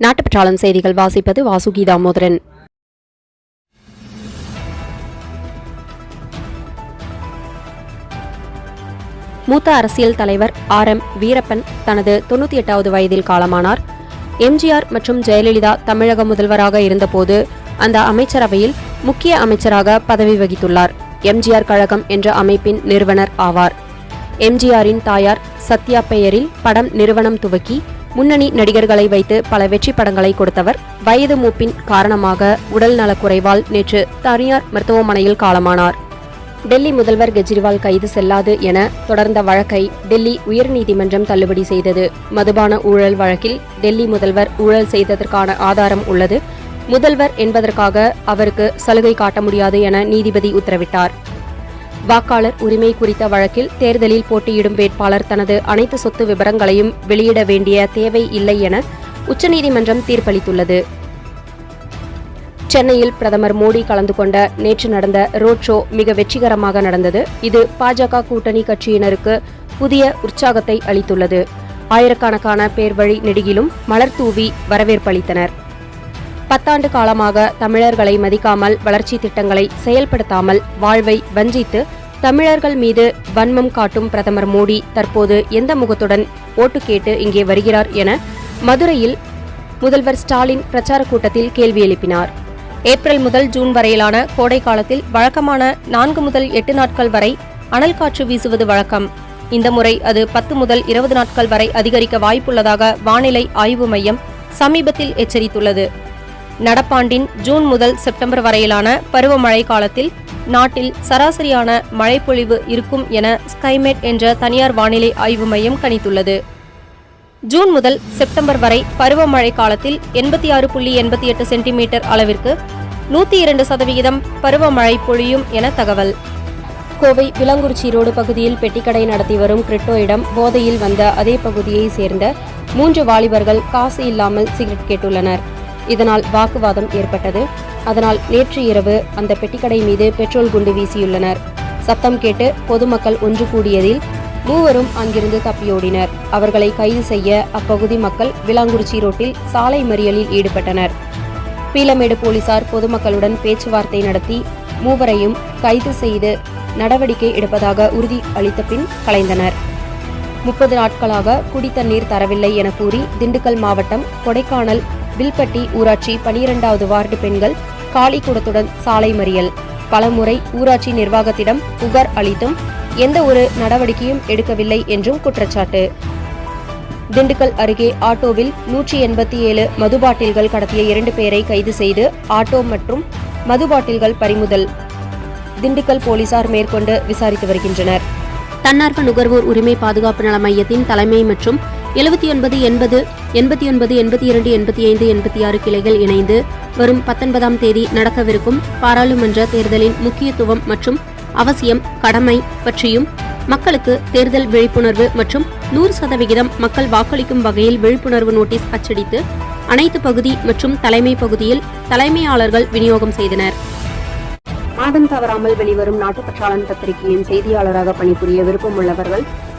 நாட்டுப்பற்றாளன் செய்திகள் வாசிப்பது வாசுகி தாமோதரன் மூத்த அரசியல் தலைவர் ஆர் எம் வீரப்பன் தனது தொண்ணூத்தி எட்டாவது வயதில் காலமானார். எம்ஜிஆர் மற்றும் ஜெயலலிதா தமிழக முதல்வராக இருந்தபோது அந்த அமைச்சரவையில் முக்கிய அமைச்சராக பதவி வகித்துள்ளார். எம்ஜிஆர் கழகம் என்ற அமைப்பின் நிறுவனர் ஆவார். எம்ஜிஆரின் தாயார் சத்யா பெயரில் படம் நிறுவனம் துவக்கி முன்னணி நடிகர்களை வைத்து பல வெற்றி படங்களை கொடுத்தவர் வயது மூப்பின் காரணமாக உடல் நலக்குறைவால் நேற்று தனியார் மருத்துவமனையில் காலமானார். டெல்லி முதல்வர் கெஜ்ரிவால் கைது செல்லாது என தொடர்ந்த வழக்கை டெல்லி உயர்நீதிமன்றம் தள்ளுபடி செய்தது. மதுபான ஊழல் வழக்கில் டெல்லி முதல்வர் ஊழல் செய்ததற்கான ஆதாரம் உள்ளது. முதல்வர் என்பதற்காக அவருக்கு சலுகை காட்ட முடியாது என நீதிபதி உத்தரவிட்டார். வாக்காளர் உரிமை குறித்த வழக்கில் தேர்தலில் போட்டியிடும் வேட்பாளர் தனது அனைத்து சொத்து விவரங்களையும் வெளியிட வேண்டிய தேவை இல்லை என உச்சநீதிமன்றம் தீர்ப்பளித்துள்ளது. சென்னையில் பிரதமர் மோடி கலந்து கொண்ட நேற்று நடந்த ரோட் ஷோ மிக வெற்றிகரமாக நடந்தது. இது பாஜக கூட்டணி கட்சியினருக்கு புதிய உற்சாகத்தை அளித்துள்ளது. ஆயிரக்கணக்கான பேர் வழி நெடுகிலும் மலர் தூவி வரவேற்பளித்தனர் பத்தாண்டு காலமாக தமிழர்களை மதிக்காமல் வளர்ச்சி திட்டங்களை செயல்படுத்தாமல் வாழ்வை வஞ்சித்து தமிழர்கள் மீது வன்மம் காட்டும் பிரதமர் மோடி தற்போது எந்த முகத்துடன் ஓட்டு கேட்டு இங்கே வருகிறார் என மதுரையில் முதல்வர் ஸ்டாலின் பிரச்சார கூட்டத்தில் கேள்வி எழுப்பினார். ஏப்ரல் முதல் ஜூன் வரையிலான கோடை காலத்தில் வழக்கமான நான்கு முதல் எட்டு நாட்கள் வரை அனல் காற்று வீசுவது வழக்கம். இந்த முறை அது பத்து முதல் இருபது நாட்கள் வரை அதிகரிக்க வாய்ப்புள்ளதாக வானிலை ஆய்வு மையம் சமீபத்தில் எச்சரித்துள்ளது. நடப்பாண்டின் ஜூன் முதல் செப்டம்பர் வரையிலான பருவமழை காலத்தில் நாட்டில் சராசரியான மழைப்பொழிவு இருக்கும் என ஸ்கைமேட் என்ற தனியார் வானிலை ஆய்வு மையம் கணித்துள்ளது. ஜூன் முதல் செப்டம்பர் வரை பருவமழை காலத்தில் எண்பத்தி ஆறு புள்ளி எண்பத்தி எட்டு சென்டிமீட்டர் அளவிற்கு நூற்றி இரண்டு சதவிகிதம் பருவமழை பொழியும் என தகவல். கோவை விலங்குறிச்சி ரோடு பகுதியில் பெட்டிக்கடை நடத்தி வரும் கிரிட்டோயிடம் போதையில் வந்த அதே பகுதியை சேர்ந்த மூன்று வாலிபர்கள் காசு இல்லாமல் சிகரெட் கேட்டுள்ளனர். இதனால் வாக்குவாதம் ஏற்பட்டது. அதனால் நேற்று இரவு அந்த பெட்டிக்கடை மீது பெட்ரோல் குண்டு வீசியுள்ளனர். சத்தம் கேட்டு பொதுமக்கள் ஒன்று கூடியதில் மூவரும் அங்கிருந்து தப்பியோடினர். அவர்களை கைது செய்ய அப்பகுதி மக்கள் விலாங்குறிச்சி ரோட்டில் சாலை மறியலில் ஈடுபட்டனர். பீலமேடு போலீசார் பொதுமக்களுடன் பேச்சுவார்த்தை நடத்தி மூவரையும் கைது செய்து நடவடிக்கை எடுப்பதாக உறுதி அளித்த பின் கலைந்தனர். முப்பது நாட்களாக குடித்தண்ணீர் தரவில்லை என கூறி திண்டுக்கல் மாவட்டம் கொடைக்கானல் வில்பட்டி ஊராட்சி பனிரெண்டாவது வார்டு பெண்கள் காலிக்குடத்துடன் சாலை மறியல். பலமுறை ஊராட்சி நிர்வாகத்திடம் புகார் அளித்தும் எந்த ஒரு நடவடிக்கையும் எடுக்கவில்லை என்றும் குற்றச்சாட்டு. திண்டுக்கல் அருகே ஆட்டோவில் நூற்றி எண்பத்தி ஏழு மது பாட்டில்கள் கடத்திய இரண்டு பேரை கைது செய்து ஆட்டோ மற்றும் மது பாட்டில்கள் பறிமுதல். திண்டுக்கல் போலீசார் மேற்கொண்டு விசாரித்து வருகின்றனர். தன்னார்வ நுகர்வோர் உரிமை பாதுகாப்பு நல மையத்தின் தலைமை மற்றும் எழுபத்தி ஒன்பது எண்பது எண்பத்தி ஒன்பது எண்பத்தி இரண்டு எண்பத்தி ஐந்து எண்பத்தி ஆறு கிளைகள் இணைந்து வரும் பத்தொன்பதாம் தேதி நடக்கவிருக்கும் பாராளுமன்ற தேர்தலின் முக்கியத்துவம் மற்றும் அவசியம் கடமை பற்றியும் மக்களுக்கு தேர்தல் விழிப்புணர்வு மற்றும் நூறு சதவிகிதம் மக்கள் வாக்களிக்கும் வகையில் விழிப்புணர்வு நோட்டீஸ் அச்சடித்து அனைத்து பகுதி மற்றும் தலைமை பகுதியில் தலைமையாளர்கள் விநியோகம் செய்தனர். மாதம் தவறாமல் வெளிவரும் நாட்டுப்பற்றாளன் பத்திரிகையின் செய்தியாளராக பணிபுரிய விருப்பம் உள்ளவர்கள்